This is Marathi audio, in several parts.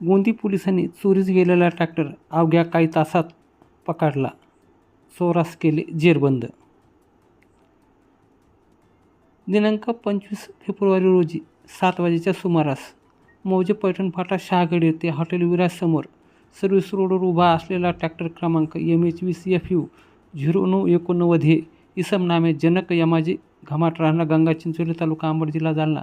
गोंदी पोलिसांनी चोरीस गेलेला ट्रॅक्टर अवघ्या काही तासात पकडला. चोरास केले जेरबंद. दिनांक पंचवीस फेब्रुवारी रोजी सात वाजेच्या सुमारास मौजे पैठण फाटा शहागड येथे हॉटेल विराजसमोर सर्व्हिस रोडवर उभा असलेला ट्रॅक्टर क्रमांक एम एच वीस एफ यू झिरो नऊ एकोणनव्वद हे इसम नामे जनक यमाजी घमाट राहणार गंगा चिंचोली तालुका अंबड जिल्हा जालना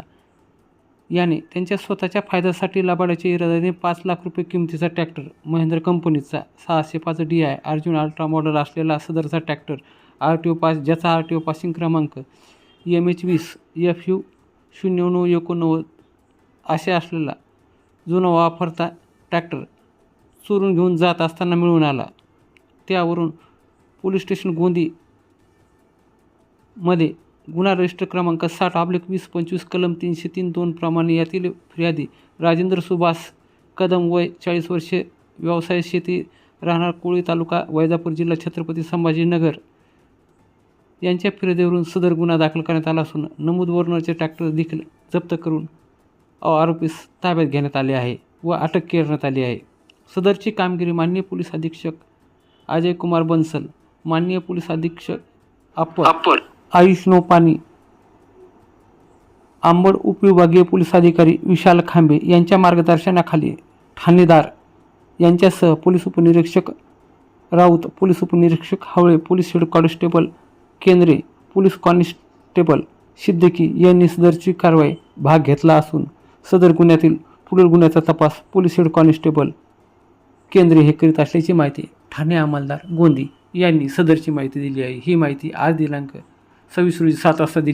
याने त्यांच्या स्वतःच्या फायद्यासाठी लाभाड्याच्या इराद्याने पाच लाख रुपये किमतीचा ट्रॅक्टर महेंद्र कंपनीचा सहाशे पाच D I Arjun ultra model असलेला सदरचा tractor R T O pass ज्याचा आर टी ओ पासिंग क्रमांक एम एच वीस एफ यू शून्य नऊ एकोणनव्वद असे असलेला जुना वापरता ट्रॅक्टर चोरून घेऊन जात असताना मिळून आला. त्यावरून पोलीस स्टेशन गोंदी मध्ये गुन्हा रजिस्टर क्रमांक साठ अब्लिक वीस पंचवीस कलम तीनशे तीन दोन प्रमाणे यातील फिर्यादी. राजेंद्र सुभाष कदम वय चाळीस वर्षे व्यवसाय शेती राहणार कोळी तालुका वैजापूर जिल्हा छत्रपती संभाजीनगर. यांच्या फिर्यादीवरून सदर गुन्हा दाखल करण्यात आला असून नमूद वर्णचे ट्रॅक्टर देखील जप्त करून आरोपीस ताब्यात घेण्यात आले आहे व अटक करण्यात आली आहे. सदरची कामगिरी माननीय पोलीस अधीक्षक अजय कुमार बन्सल माननीय पोलीस अधीक्षक अप्पर अप्पर आयुष नोपानी आंबड उपविभागीय पोलीस अधिकारी विशाल खांबे यांच्या मार्गदर्शनाखाली ठाणेदार यांच्यासह पोलीस उपनिरीक्षक राऊत पोलीस उपनिरीक्षक Havale police head constable Kendre police constable Siddiqui यांनी सदरची कारवाई भाग घेतला असून सदर गुन्ह्यातील पुढील गुन्ह्याचा तपास पोलीस हेड कॉन्स्टेबल केंद्रे हे करीत असल्याची माहिती ठाणे अंमलदार गोंदी यांनी सदरची माहिती दिली आहे. ही माहिती आज दिनांक सव्वीस रोजी सात वाजता दिली.